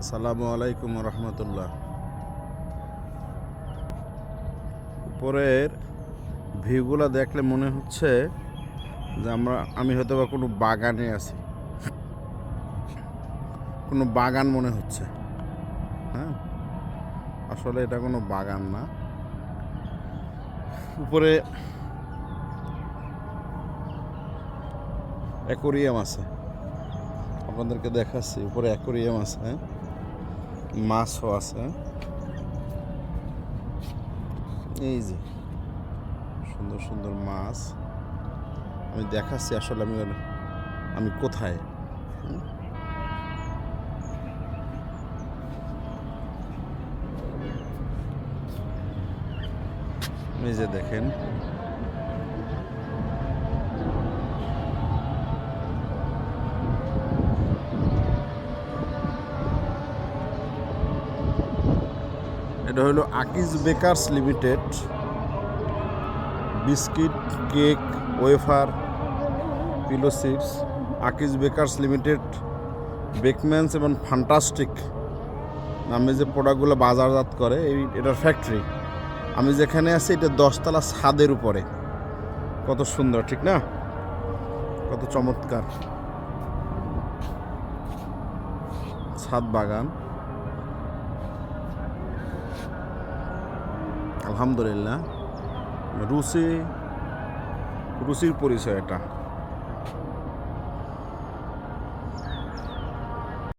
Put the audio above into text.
আসসালামু আলাইকুম রহমতুল্লাহ। উপরের ভিউগুলো দেখলে মনে হচ্ছে যে আমরা, আমি হয়তো বা কোনো বাগানে আছি। কোনো বাগান মনে হচ্ছে। হ্যাঁ? আসলে এটা কোনো বাগান না। উপরে অ্যাকোরিয়াম আছে। আপনাদেরকে দেখাচ্ছি, উপরে অ্যাকোরিয়াম আছে হ্যাঁ? মাছও আছে। এই যে, সুন্দর সুন্দর মাছ। আমি দেখাচ্ছি আসলে আমি আমি কোথায়? এই যে দেখেন। এটা হলো Akij bakers limited. Biscuit, cake, wafer, pillow chips Akij bakers limited, Bakeman's এবং ফান্টাস্টিক নামে যে প্রোডাক্টগুলো বাজারজাত করে, এই এটার ফ্যাক্টরি। আমি যেখানে আছি, এটা দশতলা ছাদের উপরে। কত সুন্দর, ঠিক না? কত চমৎকার। ছাদ বাগান। আলহামদুলিল্লাহ। রুচি রুচির পরিচয় এটা।